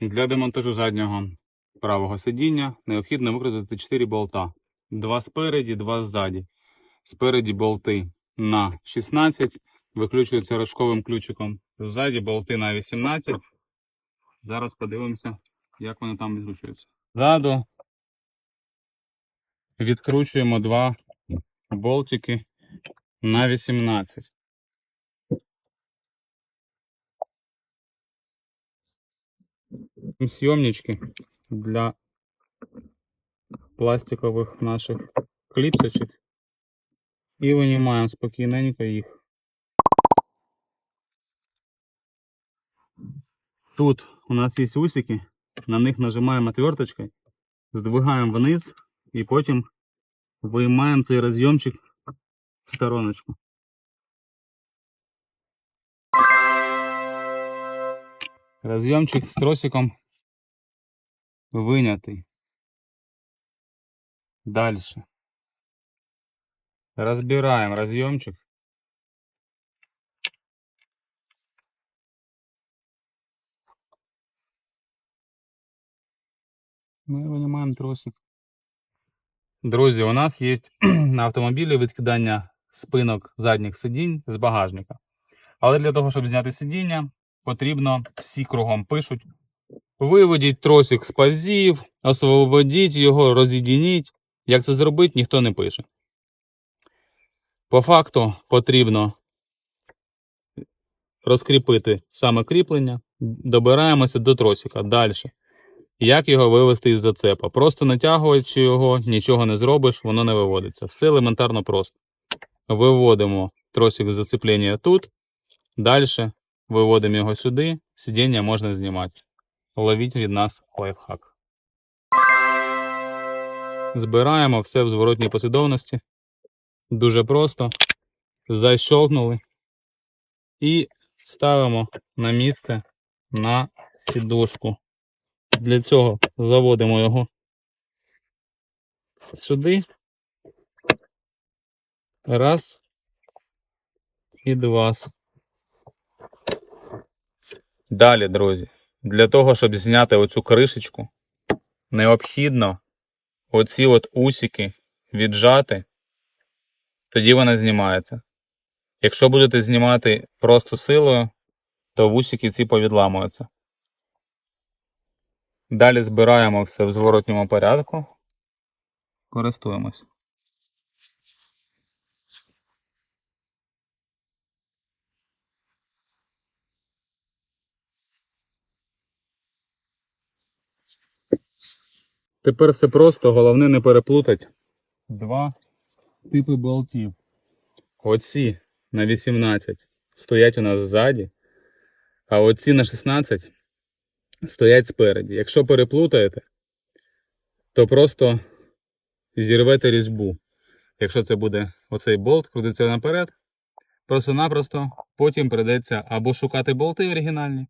Для демонтажу заднього правого сидіння необхідно викрутити 4 болта. Два спереді, два ззаді. Спереді болти на 16, виключуються рожковим ключиком. Ззаді болти на 18. Зараз подивимося, як вони там відкручуються. Ззаду відкручуємо два болтики на 18. Съемнички для пластикових наших кліпсочок. І винімаємо спокійненько їх. Тут у нас є усики, на них нажимаємо отверточкой, здвигаємо вниз і потім виймаємо цей розйомчик в стороночку. Розйомчик з тросиком винятий. Дальше. Разбираем разъемчик. Ми винімаємо тросик. Друзі, у нас є на автомобілі відкидання спинок задніх сидінь з багажника. Але для того, щоб зняти сидіння, потрібно всі кругом пишуть. Виведіть тросик з пазів, освободіть його, роз'єдініть. Як це зробити, ніхто не пише. По факту потрібно розкріпити саме кріплення, добираємося до тросика. Далі. Як його вивести із зацепа? Просто натягуючи його, нічого не зробиш, воно не виводиться. Все елементарно просто. Виводимо тросик з зацеплення тут. Далі виводимо його сюди, сидіння можна знімати. Ловіть від нас лайфхак. Збираємо все в зворотній послідовності. Дуже просто. Защолкнули і ставимо на місце на сідушку. Для цього заводимо його сюди. Раз і два. Далі, друзі, для того, щоб зняти оцю кришечку, необхідно оці от усики віджати, тоді вона знімається. Якщо будете знімати просто силою, то вусики ці повідламуються. Далі збираємо все в зворотньому порядку. Користуємось. Тепер все просто, головне не переплутати два типи болтів. Оці на 18 стоять у нас ззаді, а оці на 16 стоять спереді. Якщо переплутаєте, то просто зірвете різьбу. Якщо це буде оцей болт, крутиться наперед, просто-напросто потім прийдеться або шукати болти оригінальні,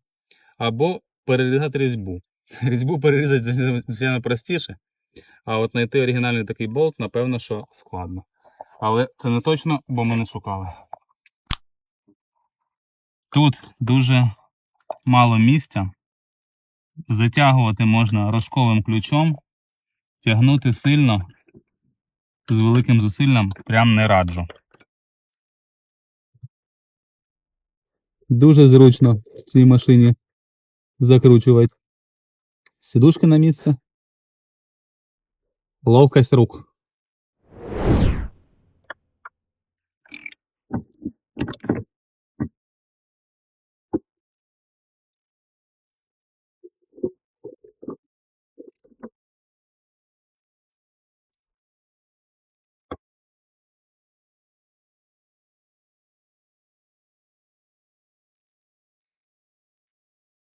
або перерізати різьбу. Різьбу перерізати, звичайно, простіше. А от знайти оригінальний такий болт, напевно, що складно. Але це не точно, бо ми не шукали. Тут дуже мало місця. Затягувати можна рожковим ключом. Тягнути сильно з великим зусиллям прям не раджу. Дуже зручно в цій машині закручувати сідушки на місце. Ловкость рук.